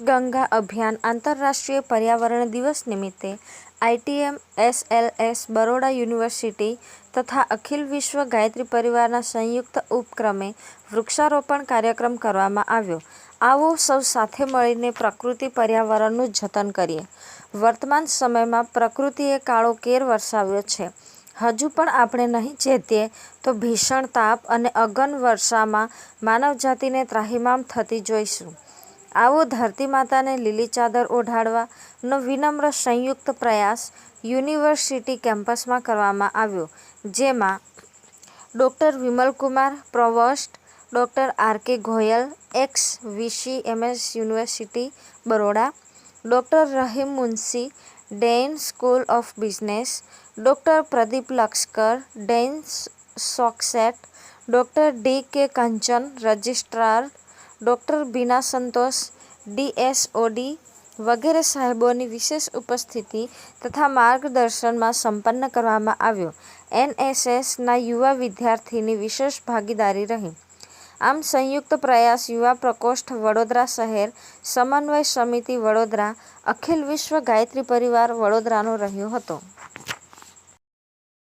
ગંગા અભિયાન આંતરરાષ્ટ્રીય પર્યાવરણ દિવસ નિમિત્તે આઈટીએમ, એસએલએસ, બરોડા યુનિવર્સિટી તથા અખિલ વિશ્વ ગાયત્રી પરિવારના સંયુક્ત ઉપક્રમે વૃક્ષારોપણ કાર્યક્રમ કરવામાં આવ્યો. આવો સૌ સાથે મળીને પ્રકૃતિ પર્યાવરણનું જતન કરીએ. વર્તમાન સમયમાં પ્રકૃતિએ કાળો કેર વરસાવ્યો છે. હજુ પણ આપણે નહીં ચેતીએ તો ભીષણ તાપ અને અગન વર્ષામાં માનવજાતિને ત્રાહિમામ થતી જોઈશું. આવો ધરતી માતાને લીલી ચાદર ઓઢાડવાનો વિનમ્ર સંયુક્ત પ્રયાસ યુનિવર્સિટી કેમ્પસમાં કરવામાં આવ્યો, જેમાં doctor Vimalkumar provost, doctor R K Goyal, ex VC MS university, Baroda, doctor Rahim Munshi, dean school of business, doctor Pradeep Lakshkar dean સોક્સેટ, doctor D K Kanchan, registrar doctor બીના સંતોષ ડીએસઓડી વગેરે સાહેબોની વિશેષ ઉપસ્થિતિ તથા માર્ગદર્શનમાં સંપન્ન કરવામાં આવ્યો. એનએસએસના યુવા વિદ્યાર્થીની વિશેષ ભાગીદારી રહી. આમ સંયુક્ત પ્રયાસ યુવા પ્રકોષ્ઠ વડોદરા શહેર સમન્વય સમિતિ વડોદરા, અખિલ વિશ્વ ગાયત્રી પરિવાર વડોદરાનો રહ્યો હતો.